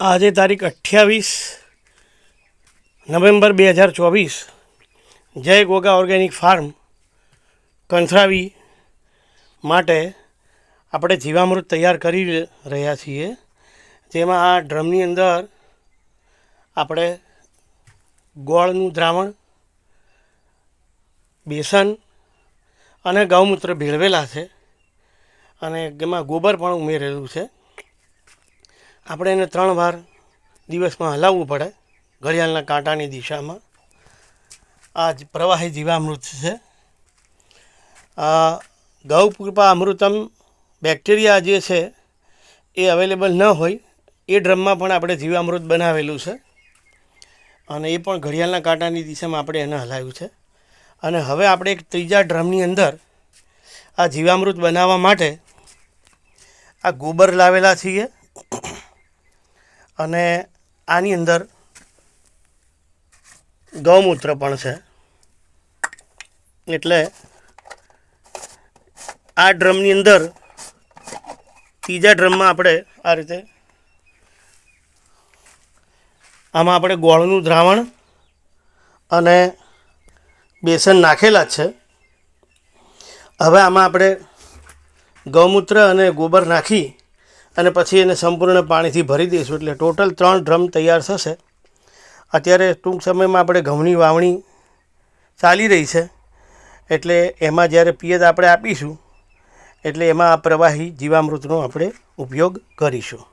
આજે તારીખ અઠ્યાવીસ નવેમ્બર બે હજાર ચોવીસ, જય ગોગા ઓર્ગેનિક ફાર્મ કંથરાવી માટે આપણે જીવામૃત તૈયાર કરી રહ્યા છીએ, જેમાં આ ડ્રમની અંદર આપણે ગોળનું દ્રાવણ, બેસન અને ગૌમૂત્ર ભેળવેલા છે અને એમાં ગોબર પણ ઉમેરેલું છે. આપણે એને ત્રણ વાર દિવસમાં હલાવવું પડે, ઘડિયાળના કાંટાની દિશામાં. આ પ્રવાહી જીવામૃત છે. આ ગૌકૃપા અમૃતમ બેક્ટેરિયા જે છે, એ અવેલેબલ ન હોય, એ ડ્રમમાં પણ આપણે જીવામૃત બનાવેલું છે. અને એ પણ ઘડિયાળના કાંટાની દિશામાં આપણે એને હલાવ્યું છે. અને હવે આપણે એક ત્રીજા ડ્રમની અંદર આ જીવામૃત બનાવવા માટે આ ગોબર લાવેલા છીએ. અને આની અંદર ગૌમૂત્ર પણ છે. એટલે આ ડ્રમની અંદર ત્રીજા ડ્રમમાં આપણે આ રીતે આમાં આપણે ગોળનું દ્રાવણ અને બેસન નાખેલા છે. હવે આમાં આપણે ગૌમૂત્ર અને ગોબર નાખી અને પછી એને સંપૂર્ણ પાણીથી ભરી દઈશું. એટલે ટોટલ ત્રણ ડ્રમ તૈયાર થશે. અત્યારે ટૂંક સમયમાં આપણે ઘઉંની વાવણી ચાલી રહી છે. એટલે એમાં જ્યારે પિયત આપણે આપીશું, એટલે એમાં આ પ્રવાહી જીવામૃતનો આપણે ઉપયોગ કરીશું.